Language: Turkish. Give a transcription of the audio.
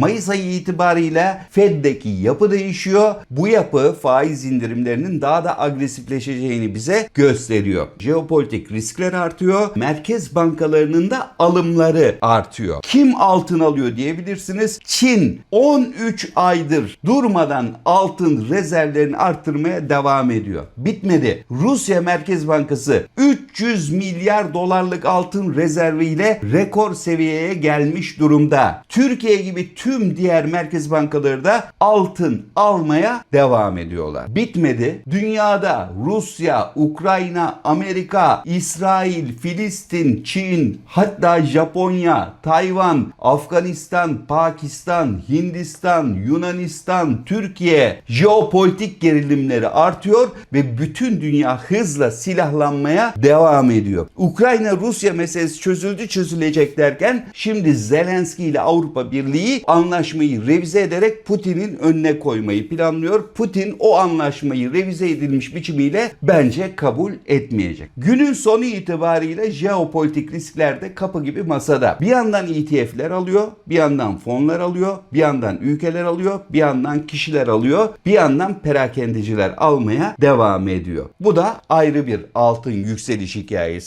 Mayıs ayı itibariyle Fed'deki yapı değişiyor. Bu yapı faiz indirimlerinin daha da agresifleşeceğini bize gösteriyor. Jeopolitik riskler artıyor. Merkez bankalarının da alımları artıyor. Kim altın alıyor diyebilirsiniz. Çin 13 aydır durmadan altın rezervlerini arttırmaya devam ediyor. Bitmedi. Rusya Merkez Bankası 300 milyar dolarlık altın rezerviyle rekor seviyeye gelmiş durumda. Türkiye gibi tüm diğer merkez bankaları da altın almaya devam ediyorlar. Bitmedi. Dünyada Rusya, Ukrayna, Amerika, İsrail, Filistin, Çin, hatta Japonya, Tayvan, Afganistan, Pakistan, Hindistan, Yunanistan, Türkiye jeopolitik gerilimleri artıyor ve bütün dünya hızla silahlanmaya devam ediyor. Ukrayna-Rusya meselesi çözüldü çözülecek derken şimdi Zelenski ile Avrupa Birliği anlaşmayı revize ederek Putin'in önüne koymayı planlıyor. Putin o anlaşmayı revize edilmiş biçimiyle bence kabul etmeyecek. Günün sonu itibariyle jeopolitik riskler de kapı gibi masada. Bir yandan ETF'ler alıyor, bir yandan fonlar alıyor, bir yandan ülkeler alıyor, bir yandan kişiler alıyor, bir yandan perakendeciler almaya devam ediyor. Bu da ayrı bir altın yükseliş hikayesi.